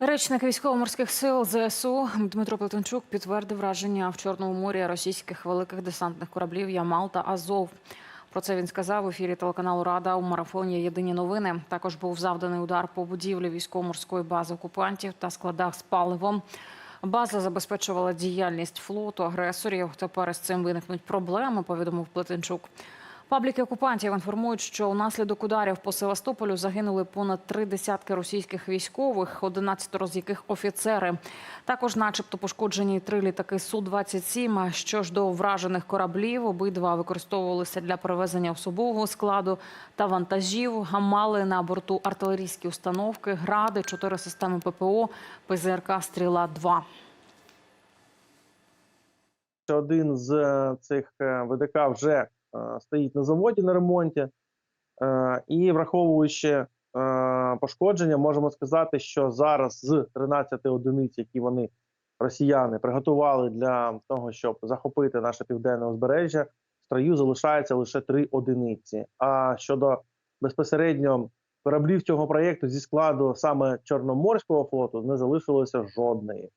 Речник військово-морських сил ЗСУ Дмитро Плетенчук підтвердив враження в Чорному морі російських великих десантних кораблів Ямал та Азов. Про це він сказав в ефірі телеканалу Рада у марафоні Єдині новини. Також був завданий удар по будівлі військово-морської бази окупантів та складах з паливом. База забезпечувала діяльність флоту агресорів. Тепер із цим виникнуть проблеми. Повідомив Плетенчук. Пабліки окупантів інформують, що унаслідок ударів по Севастополю загинули понад три десятки російських військових, 11 з яких офіцери. Також, начебто, пошкоджені три літаки су 27 А Що ж до вражених кораблів, обидва використовувалися для перевезення особового складу та вантажів. Гамали на борту артилерійські установки, гради, чотири системи ППО, ПЗРК Стріла 2 що один з е, цих е, ВДК вже е, стоїть на заводі на ремонті, і враховуючи пошкодження, можемо сказати, що зараз з 13 одиниць, які вони росіяни приготували для того, щоб захопити наше південне узбережжя, в строю залишається лише три одиниці. А щодо безпосередньо кораблів цього проєкту зі складу саме Чорноморського флоту не залишилося жодної.